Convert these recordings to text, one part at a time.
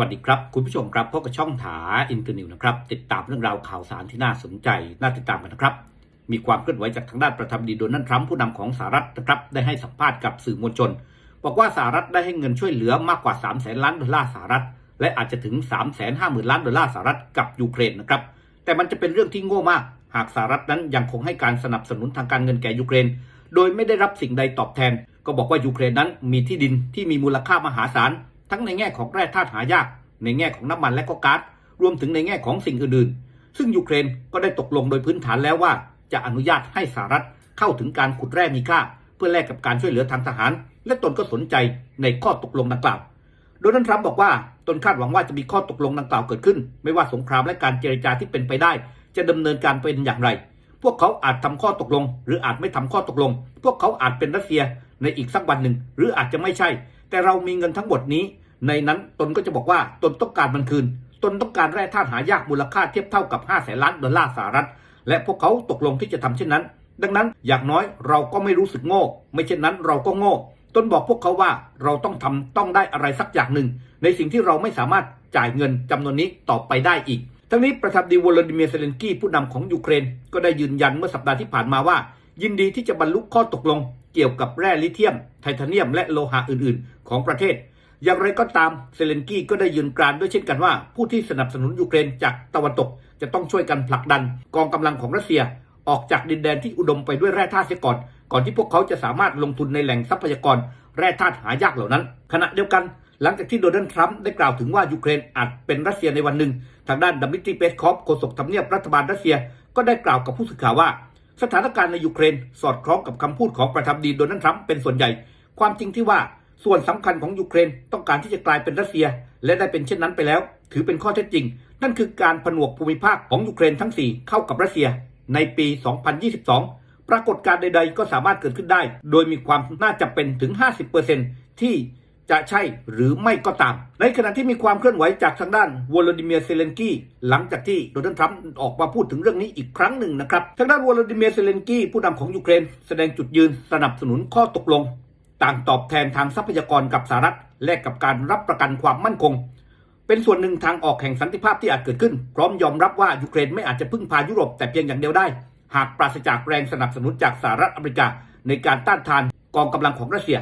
วัสดีครับ คุณผู้ชมครับพบกับช่องถาอินเตอร์นิวนะครับ ติดตามเรื่องราวข่าวสารที่น่าสนใจ น่าติดตามกันนะครับ มีความเคลื่อนไหวจากทางด้านประธานาธิบดีโดนัลด์ทรัมป์ผู้นำของสหรัฐนะครับ ได้ให้สัมภาษณ์กับสื่อมวลชน บอกว่าสหรัฐได้ให้เงินช่วยเหลือมากกว่า 3 0 0แสนล้านดอลลาร์สหรัฐ และอาจจะถึง 3 5 0 0 0 0 ล้านดอลลาร์สหรัฐกับยูเครนนะครับ แต่มันจะเป็นเรื่องที่โง่มาก หากสหรัฐนั้นยังคงให้การสนับสนุนทางการเงินแก่ยูเครน โดยไม่ได้รับสิ่งใดตอบแทน ก็บอกว่ายูเครนนั้นมีที่ดินที่มีมูลค่ามหาศาล ทั้งในแง่ของแร่ธาตุหายาก ในแง่ของน้ำมันและก็ก๊าซรวมถึงในแง่ของสิ่งอื่นๆ ซึ่งยูเครนก็ได้ตกลงโดยพื้นฐานแล้วว่า จะอนุญาตให้สหรัฐเข้าถึงการขุดแร่มีค่า เพื่อแลกกับการช่วยเหลือทางทหาร และตนก็สนใจในข้อตกลงดังกล่าว โดนัลด์ทรัมป์บอกว่าตนคาดหวังว่าจะมีข้อตกลงดังกล่าวเกิดขึ้น ไม่ว่าสงครามและการเจรจาที่เป็นไปได้ จะดำเนินการเป็นอย่างไร พวกเขาอาจทำข้อตกลง หรืออาจไม่ทำข้อตกลง พวกเขาอาจเป็นรัสเซียในอีกสักวันหนึ่ง หรืออาจจะไม่ใช่ แต่เรามีเงินทั้งหมดนี้ ในนั้นตนก็จะบอกว่าตนต้องการมันคืน ตนต้องการแร่ธาตุหายากมูลค่าเทียบเท่ากับ5แสนล้านดอลลาร์สหรัฐ และพวกเขาตกลงที่จะทำเช่นนั้น ดังนั้นอย่างน้อยเราก็ไม่รู้สึกโง่ ไม่เช่นนั้นเราก็โง่ตนบอกพวกเขาว่าเราต้องทำต้องได้อะไรสักอย่างหนึ่ง ในสิ่งที่เราไม่สามารถจ่ายเงินจำนวนนี้ต่อไปได้อีก ทั้งนี้ประธานดีวลาดิเมียเซเลนกี้ผู้นำของยูเครน ก็ได้ยืนยันเมื่อสัปดาห์ที่ผ่านมาว่า ยินดีที่จะบรรลุข้อตกลง เกี่ยวกับแร่ลิเธียม ไทเทเนียมและโลหะอื่น ๆ ของประเทศ อย่างไรก็ตามเซเลนกี้ก็ได้ยืนกรานด้วยเช่นกันว่า ผู้ที่สนับสนุนยูเครนจากตะวันตก จะต้องช่วยกันผลักดัน กองกำลังของรัสเซีย ออกจากดินแดนที่อุดมไปด้วยแร่ธาตุเสียก่อนก่อนที่พวกเขาจะสามารถลงทุนในแหล่งทรัพยากร แร่ธาตุหายากเหล่านั้น ขณะเดียวกันหลังจากที่โดนัลด์ทรัมป์ได้กล่าวถึงว่ายูเครนอาจเป็นรัสเซียในวันหนึ่ง ทางด้านดัมมิตรีเปสคอฟโฆษกทำเนียบรัฐบาลรัสเซีย ก็ได้กล่าวกับผู้สื่อข่าวว่า สถานการณ์ในยูเครนสอดคล้องกับคำพูดของประธานาธิบดีโดนัลด์ทรัมป์เป็นส่วนใหญ่ ความจริงที่ว่าส่วนสำคัญของยูเครนต้องการที่จะกลายเป็นรัสเซีย และได้เป็นเช่นนั้นไปแล้ว ถือเป็นข้อเท็จจริง นั่นคือการผนวกภูมิภาคของยูเครนทั้ง 4 เข้ากับรัสเซีย ในปี 2022 ปรากฏการณ์ใด ๆ ก็สามารถเกิดขึ้นได้ โดยมีความน่าจะเป็นถึง 50%ที่ จะใช่หรือไม่ก็ตาม ในขณะที่มีความเคลื่อนไหวจากทางด้านวลาดิเมียร์เซเลนกี้หลังจากที่โดนัลด์ทรัมป์ออกมาพูดถึงเรื่องนี้อีกครั้งหนึ่งนะครับ ทางด้านวลาดิเมียร์เซเลนกี้ผู้นำของยูเครน แสดงจุดยืนสนับสนุนข้อตกลง ต่างตอบแทนทางทรัพยากรกับสหรัฐแลกกับการรับประกันความมั่นคง เป็นส่วนหนึ่งทางออกแห่งสันติภาพที่อาจเกิดขึ้น พร้อมยอมรับว่ายูเครนไม่อาจจะพึ่งพายุโรปแต่เพียงอย่างเดียวได้ หากปราศจากแรงสนับสนุนจากสหรัฐอเมริกา ในการต้านทานกองกำลังของรัสเซีย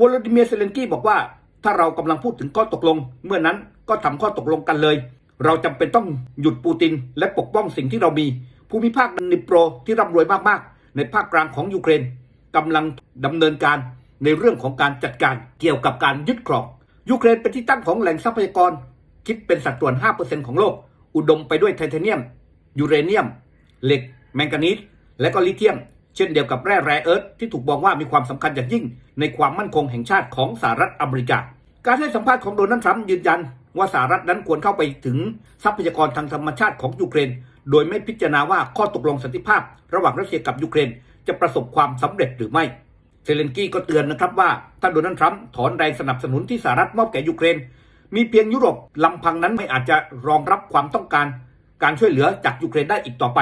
วลาดิเมียร์เซเลนกี้บอกว่า ถ้าเรากำลังพูดถึงข้อตกลง เมื่อนั้นก็ทำข้อตกลงกันเลย เราจำเป็นต้องหยุดปูติน และปกป้องสิ่งที่เรามี ภูมิภาคนิโปรที่ร่ำรวยมากๆ ในภาคกลางของยูเครนกำลังดำเนินการในเรื่องของการจัดการเกี่ยวกับการยึดครองยูเครนเป็นที่ตั้งของแหล่งทรัพยากร คิดเป็นสัดส่วน 5%ของโลก อุดมไปด้วยไทเทเนียม ยูเรเนียม เหล็ก แมงกานีสและก็ลิเธียม เช่นเดียวกับแร่แร่เอิร์ธที่ถูกมองว่ามีความสำคัญอย่างยิ่ง ในความมั่นคงแห่งชาติของสหรัฐอเมริกา การให้สัมภาษณ์ของโดนัลด์ทรัมป์ยืนยัน ว่าสหรัฐนั้นควรเข้าไปถึงทรัพยากรทางธรรมชาติของยูเครน โดยไม่พิจารณาว่าข้อตกลงสันติภาพ ระหว่างรัสเซียกับยูเครน จะประสบความสำเร็จหรือไม่เซเลนกี้ก็เตือนนะครับว่าถ้าโดนัลด์ทรัมป์ถอนแรงสนับสนุนที่สหรัฐมอบแก่ยูเครน มีเพียงยุโรปลำพังนั้นไม่อาจจะรองรับความต้องการ การช่วยเหลือจากยูเครนได้อีกต่อไป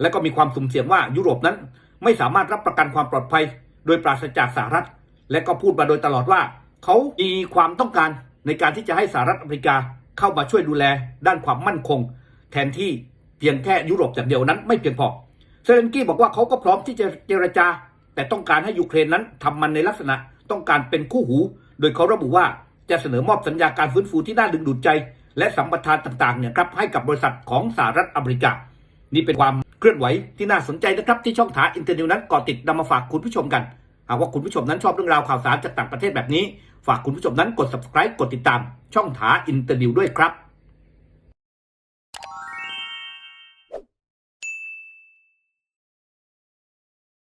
และก็มีความสุ่มเสี่ยงว่ายุโรปนั้น ไม่สามารถรับประกันความปลอดภัย โดยปราศจากสหรัฐ และก็พูดมาโดยตลอดว่า เขามีความต้องการในการที่จะให้สหรัฐอเมริกาเข้ามาช่วยดูแลด้านความมั่นคง แทนที่เพียงแค่ยุโรปอย่างเดียวนั้นไม่เพียงพอเซเลนกี้บอกว่าเขาก็พร้อมที่จะเจรจา แต่ต้องการให้ยูเครนนั้นทำมันในลักษณะต้องการเป็นคู่หู โดยเขาระบุว่าจะเสนอมอบสัญญาการฟื้นฟูที่น่าดึงดูดใจ และสัมปทานต่างๆเนี่ยครับให้กับบริษัทของสหรัฐอเมริกา นี่เป็นความ เคลื่อนไหวที่น่าสนใจนะครับที่ช่องถาอินเตอร์นิวนั้นก่อติดนำมาฝากคุณผู้ชมกัน หากว่าคุณผู้ชมนั้นชอบเรื่องราวข่าวสารจากต่างประเทศแบบนี้ ฝากคุณผู้ชมนั้นกด subscribe กดติดตาม ช่องถาอินเตอร์นิวด้วยครับ